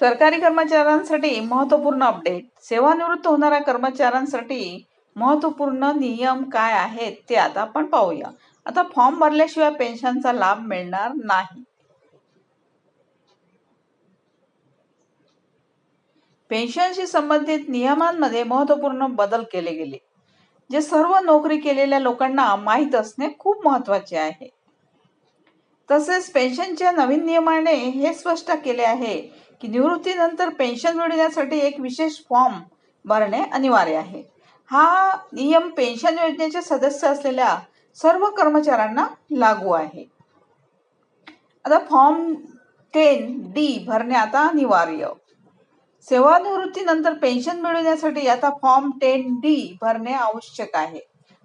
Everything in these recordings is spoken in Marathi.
सरकारी कर्मचाऱ्यांसाठी महत्त्वपूर्ण अपडेट सेवानिवृत्त होणाऱ्या कर्मचाऱ्यांसाठी महत्त्वपूर्ण नियम काय आहेत ते आता आपण पाहूया. आता फॉर्म भरल्याशिवाय पेन्शनचा लाभ मिळणार नाही. पेन्शनशी संबंधित नियमांमध्ये महत्त्वपूर्ण बदल केले गेले. जे सर्व नोकरी केलेल्या लोकांना माहीत असणे खूप महत्त्वाचे आहे. तसेच पेन्शनच्या नवीन नियमाने हे स्पष्ट केले आहे की निवृत्तीनंतर पेन्शन मिळवण्यासाठी एक विशेष फॉर्म भरणे अनिवार्य आहे. हा नियम पेन्शन योजनेचे सदस्य असलेल्या सर्व कर्मचाऱ्यांना लागू आहे. आता फॉर्म टेन डी भरणे आता अनिवार्य. सेवानिवृत्तीनंतर पेन्शन मिळवण्यासाठी आता फॉर्म टेन डी भरणे आवश्यक आहे.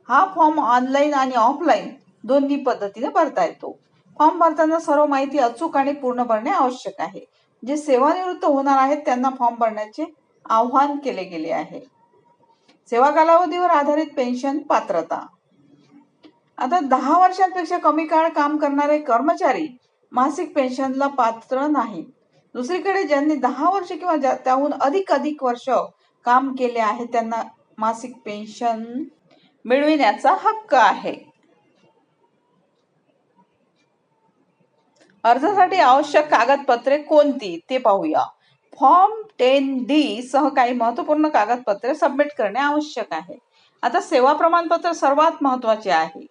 हा फॉर्म ऑनलाईन आणि ऑफलाईन दोन्ही पद्धतीने भरता येतो. फॉर्म भरताना सर्व माहिती अचूक आणि पूर्ण भरणे आवश्यक आहे. जे सेवानिवृत्त होणार आहेत त्यांना फॉर्म भरण्याचे आव्हान केले गेले आहे. सेवा कालावधीवर आधारित पेन्शन पात्रता. आता दहा वर्षांपेक्षा कमी काळ काम करणारे कर्मचारी मासिक पेन्शनला पात्र नाही दुसरीकडे ज्यांनी दहा वर्ष किंवा ज्या- त्याहून अधिक अधिक वर्ष काम केले आहे त्यांना मासिक पेन्शन मिळविण्याचा हक्क आहे. अर्जासाठी आवश्यक कागदपत्रे कोणती ते पाहूया. फॉर्म टेन डी सह काही महत्त्वपूर्ण कागदपत्रे सबमिट करणे आवश्यक आहे. आता सेवा प्रमाणपत्र सर्वात महत्त्वाचे आहे.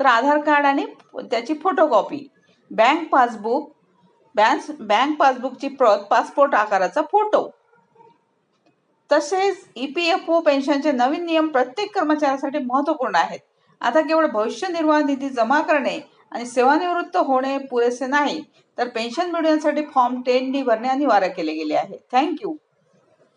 तर आधार कार्ड आणि त्याची photocopy bank passbook bank bank पासबुकची प्रत पासपोर्ट आकाराचा फोटो. तसेच ई पी एफ ओ पेन्शनचे नवीन नियम प्रत्येक कर्मचाऱ्यासाठी महत्त्वपूर्ण आहेत. आता केवळ भविष्य निर्वाह निधी जमा करणे आणि सेवानिवृत्त होणे पुरेसे नाही तर पेन्शन मिळवण्यासाठी फॉर्म टेन डी भरणे अनिवार्य केले गेले आहे. थँक्यू